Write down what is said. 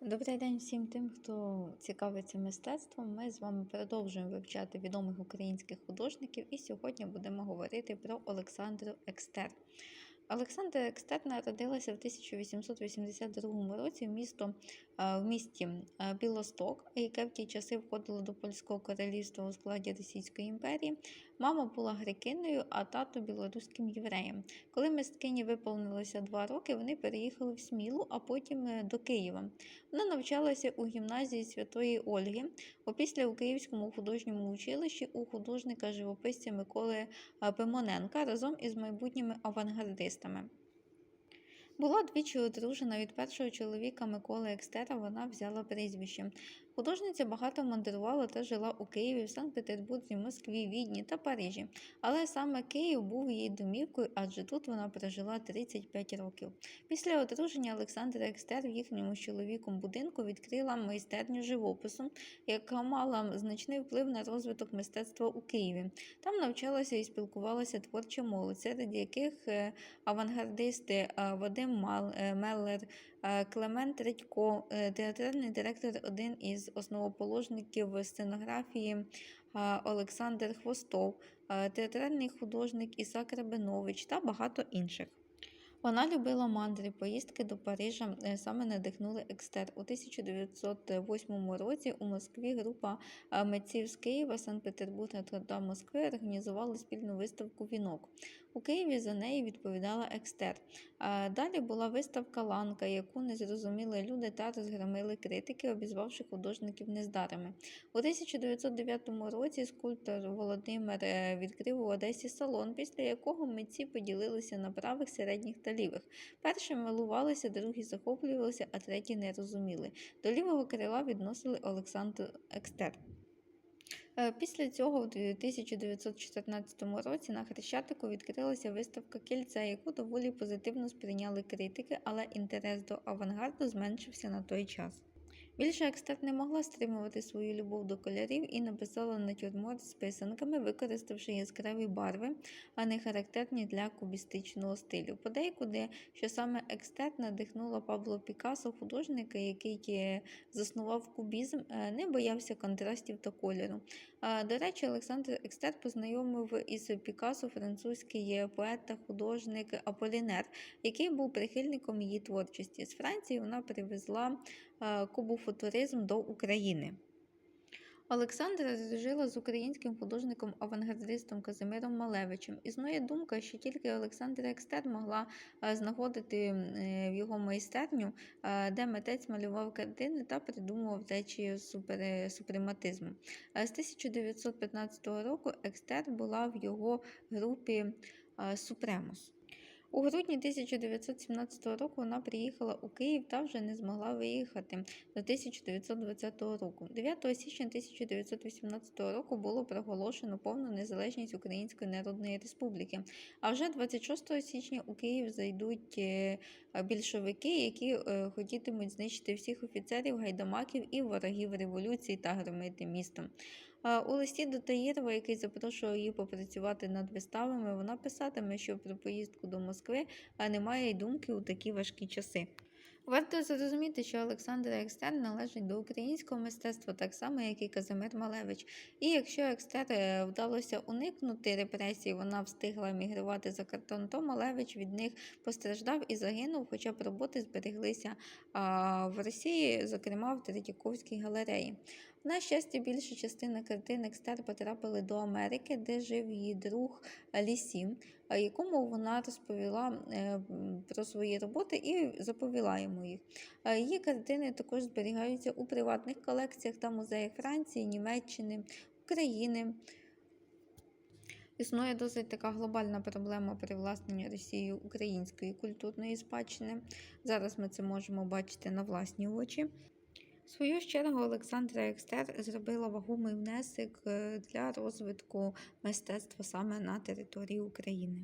Добрий день всім тим, хто цікавиться мистецтвом. Ми з вами продовжуємо вивчати відомих українських художників, і сьогодні будемо говорити про Олександру Екстер. Олександра Екстер народилася в 1882 році в, місто, е, в місті е, Білосток, яке в ті часи входило до Польського королівства у складі Російської імперії. Мама була грекиною, а тато білоруським євреєм. Коли мисткині виповнилося два роки, вони переїхали в Смілу, а потім е, до Києва. Вона навчалася у гімназії Святої Ольги, опісля у Київському художньому училищі у художника-живописця Миколи е, Пимоненка разом із майбутніми авангардистами. Була двічі одружена від першого чоловіка Миколи Екстера, вона взяла прізвище. Художниця багато мандрувала та жила у Києві, в Санкт-Петербурзі, Москві, Відні та Парижі. Але саме Київ був її домівкою, адже тут вона прожила 35 років. Після одруження Олександра Екстер в їхньому чоловіком будинку відкрила майстерню живопису, яка мала значний вплив на розвиток мистецтва у Києві. Там навчалася і спілкувалася творча молодь, серед яких е, авангардисти е, Вадим е, Меллер, Клемент Редько, театральний директор, один із основоположників сценографії Олександр Хвостов, театральний художник Ісак Рабинович та багато інших. Вона любила мандри, поїздки до Парижа е, саме надихнули екстер. У 1908 році у Москві група е, митців з Києва, Санкт-Петербурга та Москви організували спільну виставку Вінок. У Києві за неї відповідала екстер. Е, Далі була виставка Ланка, яку не зрозуміли люди та розгромили критики, обізвавши художників нездарами. У 1909 році скульптор Володимир відкрив у Одесі салон, після якого митці поділилися на правих, середніх та лівих. Перші милувалися, другі захоплювалися, а треті не розуміли. До лівого крила відносили Олександр Екстер. Е, Після цього, в 1914 році, на Хрещатику відкрилася виставка кільця, яку доволі позитивно сприйняли критики, але інтерес до авангарду зменшився на той час. Більше екстерт не могла стримувати свою любов до кольорів і написала натюрморт з писанками, використавши яскраві барви, а не характерні для кубістичного стилю. Подейкуди, що саме екстерт надихнула Пабло Пікассо, художника, який заснував кубізм, е, не боявся контрастів та кольору. До речі, Олександр Екстерт познайомив із Пікассо французький поет та художник Аполінер, який був прихильником її творчості. З Франції вона привезла кубофутуризм до України. Олександра жила з українським художником-авангардистом Казимиром Малевичем. Існує думка, що тільки Олександра Екстер могла е, знаходити е, в його майстерню, е, де митець малював картини та придумував супер, супрематизму. Е, З 1915 року Екстер була в його групі е, Супремус. У грудні 1917 року вона приїхала у Київ та вже не змогла виїхати до 1920 року. 9 січня 1918 року було проголошено повну незалежність Української Народної Республіки. А вже 26 січня у Київ зайдуть е, більшовики, які е, хотітимуть знищити всіх офіцерів, гайдамаків і ворогів революції та громити місто. У листі до Таїрова, який запрошував її попрацювати над виставами, вона писатиме, що про поїздку до Москви немає й думки у такі важкі часи. Варто зрозуміти, що Олександр Екстер належить до українського мистецтва, так само, як і Казимир Малевич. І якщо Екстер е, вдалося уникнути репресій, вона встигла емігрувати за кордон, то Малевич від них постраждав і загинув, хоча б роботи збереглися в Росії, зокрема в Третьяковській галереї. На щастя, більша частина картин Екстер потрапили до Америки, де жив її друг Лісі, якому вона розповіла е, про свої роботи і заповіла йому їх. Е, Її картини також зберігаються у приватних колекціях та музеях Франції, Німеччини, України. Існує досить така глобальна проблема привласнення Росією української культурної спадщини. Зараз ми це можемо бачити на власні очі. Свою чергу Олександра Екстер зробила вагомий внесок е, для розвитку мистецтва саме на території України.